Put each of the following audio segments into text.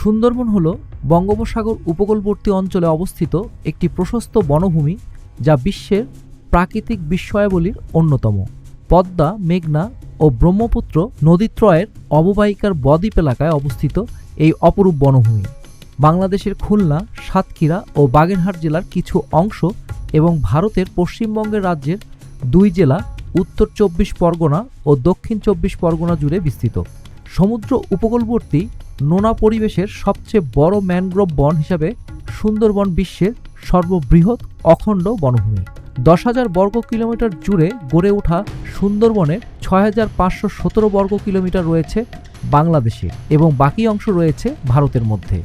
সুন্দরবন হল বঙ্গোপসাগর উপকূলবর্তী অঞ্চলে অবস্থিত একটি প্রশস্ত বনভূমি যা বিশ্বের প্রাকৃতিক বিস্ময়াবলীর অন্যতম। পদ্মা, মেঘনা ও ব্রহ্মপুত্র নদীত্রয়ের অববাহিকার বদ্বীপ এলাকায় অবস্থিত এই অপরূপ বনভূমি। বাংলাদেশের খুলনা, সাতক্ষীরা ও বাগেরহাট জেলার কিছু অংশ এবং ভারতের পশ্চিমবঙ্গের রাজ্যের দুই জেলা উত্তর চব্বিশ পরগনা ও দক্ষিণ চব্বিশ পরগনা জুড়ে বিস্তৃত। সমুদ্র উপকূলবর্তী নোনা পরিবেশের সবচেয়ে বড় ম্যানগ্রোভ বন হিসাবে সুন্দরবন বিশ্বের সর্ববৃহৎ অখণ্ড বনভূমি। দশ হাজার বর্গ কিলোমিটার জুড়ে গড়ে ওঠা সুন্দরবনে ছয় হাজার পাঁচশো সতেরো বর্গ কিলোমিটার রয়েছে বাংলাদেশে এবং বাকি অংশ রয়েছে ভারতের মধ্যে।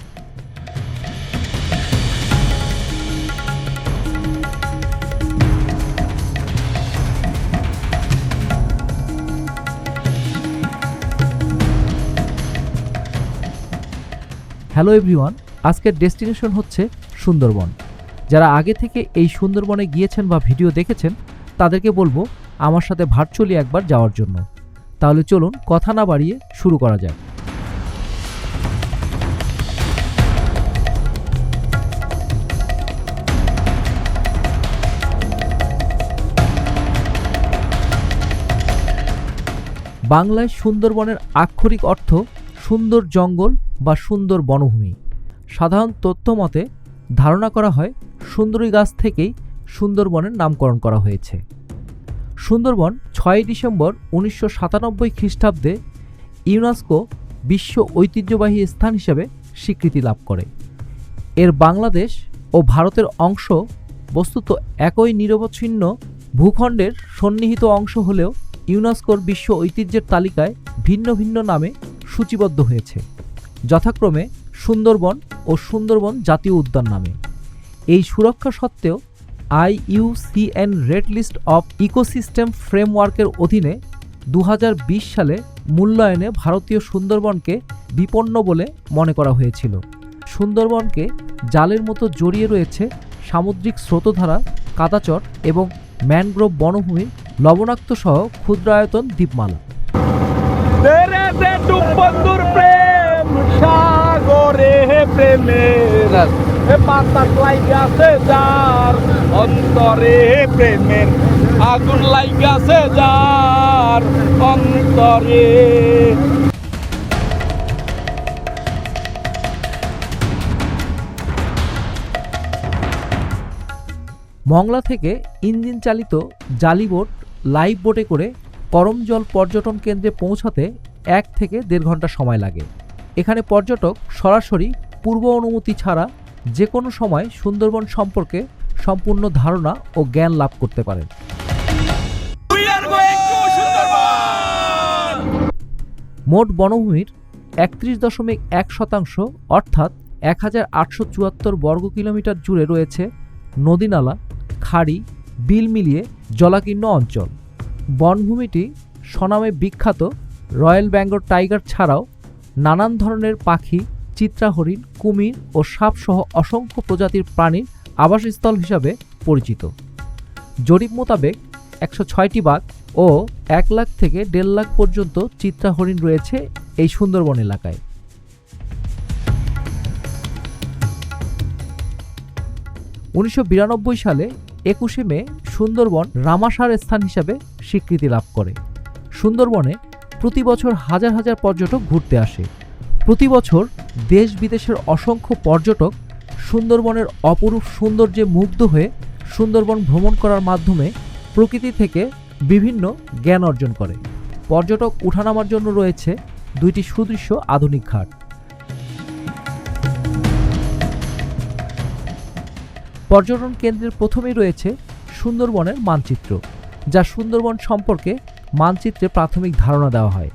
হ্যালো এভরিওয়ান, আজকের ডেস্টিনেশন হচ্ছে সুন্দরবন। যারা আগে থেকে এই সুন্দরবনে গিয়েছেন বা ভিডিও দেখেছেন, তাদেরকে বলব আমার সাথে ভার্চুয়ালি একবার যাওয়ার জন্য। তাহলে চলুন কথা না বাড়িয়ে শুরু করা যাক। বাংলায় সুন্দরবনের আক্ষরিক অর্থ সুন্দর জঙ্গল বা সুন্দর বনভূমি। সাধারণ তথ্য মতে, ধারণা করা হয় সুন্দরী গাছ থেকেই সুন্দরবনের নামকরণ করা হয়েছে। সুন্দরবন ছয়ই ডিসেম্বর উনিশশো সাতানব্বই খ্রিস্টাব্দে ইউনেস্কো বিশ্ব ঐতিহ্যবাহী স্থান হিসেবে স্বীকৃতি লাভ করে। এর বাংলাদেশ ও ভারতের অংশ বস্তুত একই নিরবচ্ছিন্ন ভূখণ্ডের সন্নিহিত অংশ হলেও ইউনেস্কোর বিশ্ব ঐতিহ্যের তালিকায় ভিন্ন ভিন্ন নামে সূচিবদ্ধ হয়েছে। যথাক্রমে সুন্দরবন ও সুন্দরবন জাতীয় উদ্যান নামে। এই সুরক্ষা সত্ত্বেও IUCN red list of ecosystem ফ্রেমওয়ার্কের অধীনে দু হাজার বিশ সালে মূল্যায়নে ভারতীয় সুন্দরবনকে বিপন্ন বলে মনে করা হয়েছিল। সুন্দরবনকে জালের মতো জড়িয়ে রয়েছে সামুদ্রিক স্রোতধারা, কাদাচর এবং ম্যানগ্রোভ বনভূমির লবণাক্ত সহ ক্ষুদ্রায়তন দ্বীপমালা। তেরে যে বন্ধুর প্রেম, সাগরে হে প্রেমের এ বাতাস লাইগাছে যার, অন্তরে প্রেমের আগুন লাইগাছে যার, অন্তরে। মংলা থেকে ইঞ্জিন চালিত জালি বোট লাইভ বোটে করে করমজল পর্যটন কেন্দ্রে পৌঁছাতে এক থেকে দেড় ঘণ্টা সময় লাগে। এখানে পর্যটক সরাসরি পূর্ব অনুমতি ছাড়া যে কোনো সময় সুন্দরবন সম্পর্কে সম্পূর্ণ ধারণা ও জ্ঞান লাভ করতে পারেন। মোট বনভূমির একত্রিশ দশমিক এক শতাংশ অর্থাৎ এক হাজার আটশো চুয়াত্তর বর্গ কিলোমিটার জুড়ে রয়েছে নদীনালা, খাড়ি, বিল মিলিয়ে জলাকীর্ণ অঞ্চল। বনভূমিটি স্বনামে বিখ্যাত রয়্যাল বেঙ্গল টাইগার ছাড়াও নানান ধরনের পাখি, চিত্রাহরিণ, কুমির ও সাপসহ অসংখ্য প্রজাতির প্রাণীর আবাসস্থল হিসাবে পরিচিত। জরিপ মোতাবেক একশো ছয়টি বাঘ ও এক লাখ থেকে দেড় লাখ পর্যন্ত চিত্রা হরিণ রয়েছে এই সুন্দরবন এলাকায়। উনিশশো বিরানব্বই সালে একুশে মে সুন্দরবন রামাসার স্থান হিসাবে স্বীকৃতি লাভ করে। সুন্দরবনে প্রতি বছর হাজার হাজার পর্যটক ঘুরতে আসে। প্রতি বছর দেশ বিদেশের অসংখ্য পর্যটক সুন্দরবনের অপরূপ সৌন্দর্যে মুগ্ধ হয়ে সুন্দরবন ভ্রমণ করার মাধ্যমে প্রকৃতি থেকে বিভিন্ন জ্ঞান অর্জন করে। পর্যটক উঠানামার জন্য রয়েছে দুইটি সুদৃশ্য আধুনিক ঘাট। পর্যটন কেন্দ্রের প্রথমেই রয়েছে সুন্দরবনের মানচিত্র, যা সুন্দরবন সম্পর্কে মানচিত্রে প্রাথমিক ধারণা দেওয়া হয়।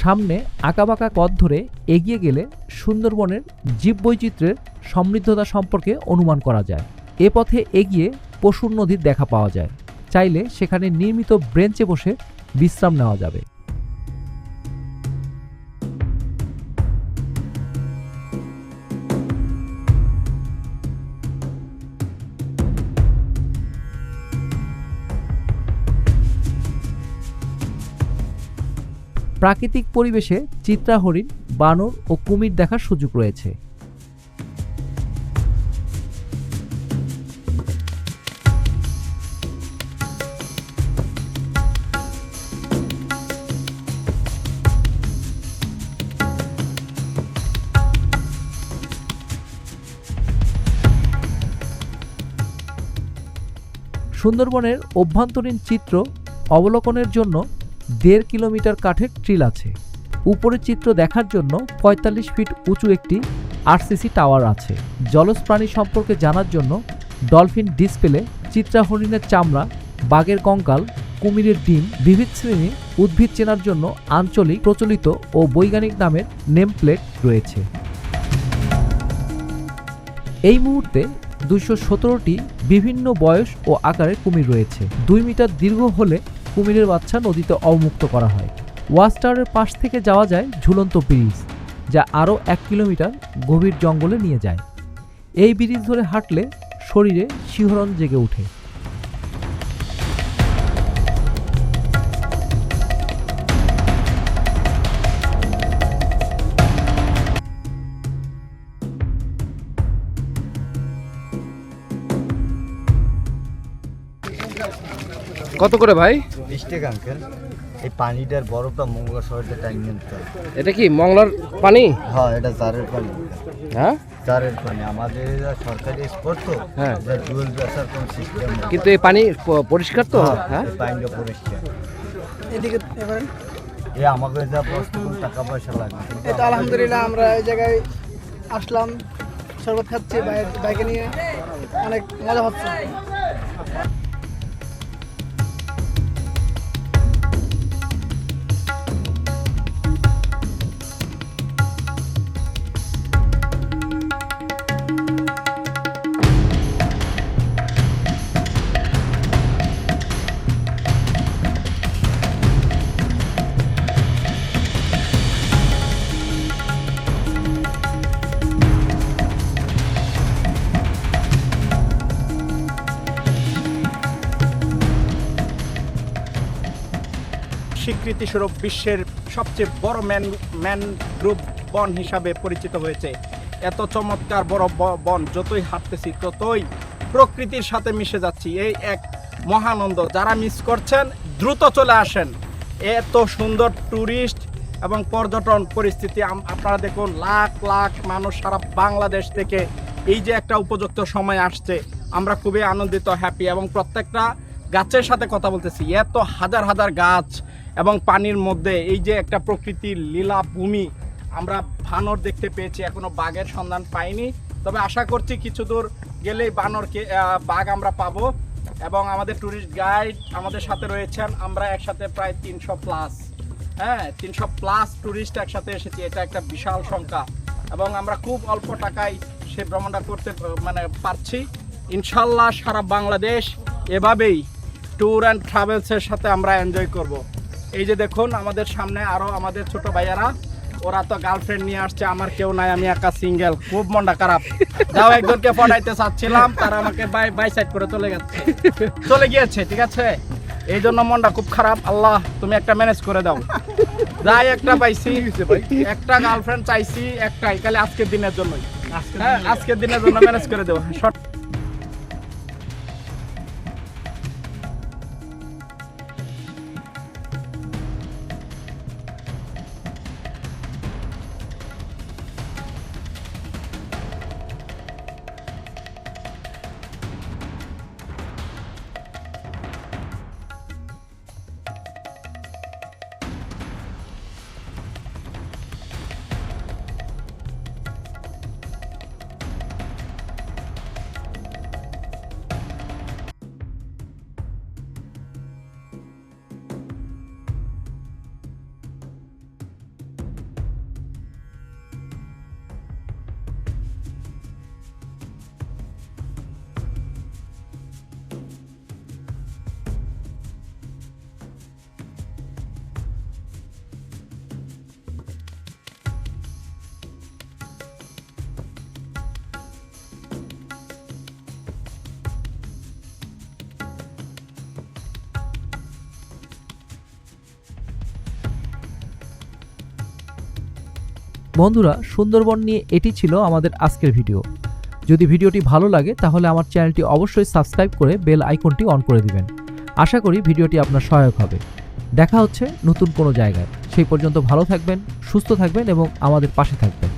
সামনে আঁকাবাঁকা পথ ধরে এগিয়ে গেলে সুন্দরবনের জীববৈচিত্র্যের সমৃদ্ধতা সম্পর্কে অনুমান করা যায়। এ পথে এগিয়ে পশুর নদীর দেখা পাওয়া যায়। চাইলে সেখানে নির্মিত ব্রেঞ্চে বসে বিশ্রাম নেওয়া যাবে। প্রাকৃতিক পরিবেশে চিত্রা হরিণ বানর ও কুমির দেখার সুযোগ রয়েছে। সুন্দরবনের অভ্যন্তরীণ চিত্র অবলোকনের জন্য দেড় কিলোমিটার কাঠের ট্রিল আছে। উপরের চিত্র দেখার জন্য পঁয়তাল্লিশ ফিট উঁচু একটি আরসিসি টাওয়ার আছে। জলজ প্রাণী সম্পর্কে জানার জন্য ডলফিন ডিসপ্লে চিত্রা হরিণের চামড়া, বাঘের কঙ্কাল, কুমিরের ডিম, বিবিধ শ্রেণির উদ্ভিদ চেনার জন্য আঞ্চলিক, প্রচলিত ও বৈজ্ঞানিক নামের নেম প্লেট রয়েছে। এই মুহূর্তে দুশো সতেরোটি বিভিন্ন বয়স ও আকারের কুমির রয়েছে। দুই মিটার দীর্ঘ হলে কুমিরের বাচ্চা নদীতে অবমুক্ত করা হয়। ওয়াচ টাওয়ারের পাশ থেকে যাওয়া যায় ঝুলন্ত ব্রিজ, যা আরও এক কিলোমিটার গভীর জঙ্গলে নিয়ে যায়। এই ব্রিজ ধরে হাঁটলে শরীরে শিহরণ জেগে ওঠে। কত করে ভাই? বিশ টাকা আঙ্কেল এই পানিটার বরফটা মঙ্গল শহরতে টাইম নিতে হয়। এটা কি মঙ্গলার পানি? হ্যাঁ এটা জারের পানি। হ্যাঁ? জারের পানি। আমাদের এটা সরকারি স্পোর্ট তো হ্যাঁ। এটা জুয়েল বেসার কোন সিস্টেম কিন্তু এই পানি পরিষ্কার তো? হ্যাঁ পানিটা পরিষ্কার। এদিকে এবারে? এ আমাকে যা প্রশ্ন কোনো টাকা পয়সা লাগবে এই আলহামদুলিল্লাহ আমরা এই জায়গায় আসলাম শরবত খাচ্ছি বাইক- বাইকে নিয়ে। অনেক মজা হচ্ছে। স্বীকৃতিস্বরূপ বিশ্বের সবচেয়ে বড় ম্যান ম্যানগ্রোভ বন হিসাবে পরিচিত হয়েছে। এত চমৎকার বড় বন যতই হাঁটতেছি, ততই প্রকৃতির সাথে মিশে যাচ্ছি। এই এক মহানন্দ, যারা মিস করছেন, দ্রুত চলে আসেন। এত সুন্দর ট্যুরিস্ট এবং পর্যটন পরিস্থিতি আপনারা দেখুন, লাখ লাখ মানুষ সারা বাংলাদেশ থেকে এই যে একটা উপযুক্ত সময় আসছে, আমরা খুবই আনন্দিত হ্যাপি এবং প্রত্যেকটা গাছের সাথে কথা বলতেছি। এত হাজার হাজার গাছ এবং পানির মধ্যে এই যে একটা প্রকৃতির লীলা ভূমি আমরা ভানর দেখতে পেয়েছি, এখনও বাঘের সন্ধান পাইনি। তবে আশা করছি কিছু দূর গেলেই বানরকে বাঘ আমরা পাবো এবং আমাদের ট্যুরিস্ট গাইড আমাদের সাথে রয়েছেন। আমরা একসাথে প্রায় তিনশো প্লাস হ্যাঁ তিনশো প্লাস ট্যুরিস্ট একসাথে এসেছি। এটা একটা বিশাল সংখ্যা এবং আমরা খুব অল্প টাকায় সে ভ্রমণটা করতে মানে পারছি। ইনশাল্লাহ সারা বাংলাদেশ এভাবেই ট্যুর অ্যান্ড ট্রাভেলসের সাথে আমরা এনজয় করব। এই যে দেখুন আমাদের সামনে আরও আমাদের ছোট ভাইয়ারা ওরা তো গার্লফ্রেন্ড নিয়ে আসছে আমার কেউ নাই আমি একা সিঙ্গেল খুব মনটা খারাপ। যাও একজনকে পড়াইতে চাচ্ছিলাম তারা আমাকে বাই বাই সাইড করে চলে গেছে। চলে গিয়েছে ঠিক আছে? এই জন্য মনটা খুব খারাপ। আল্লাহ তুমি একটা ম্যানেজ করে দাও। যাই একটা পাইছি। একটা গার্লফ্রেন্ড চাইছি একটাই খালি আজকের দিনের জন্যই। হ্যাঁ আজকের দিনের জন্য ম্যানেজ করে দেবো শর্ট বন্ধুরা, সুন্দরবন নিয়ে এটি ছিল আমাদের আজকের ভিডিও। যদি ভিডিওটি ভালো লাগে, তাহলে আমার চ্যানেলটি অবশ্যই সাবস্ক্রাইব করে বেল আইকনটি অন করে দিবেন। আশা করি ভিডিওটি আপনার সহায়ক হবে। দেখা হচ্ছে নতুন কোনো জায়গায়। সেই পর্যন্ত ভালো থাকবেন, সুস্থ থাকবেন এবং আমাদের পাশে থাকবেন।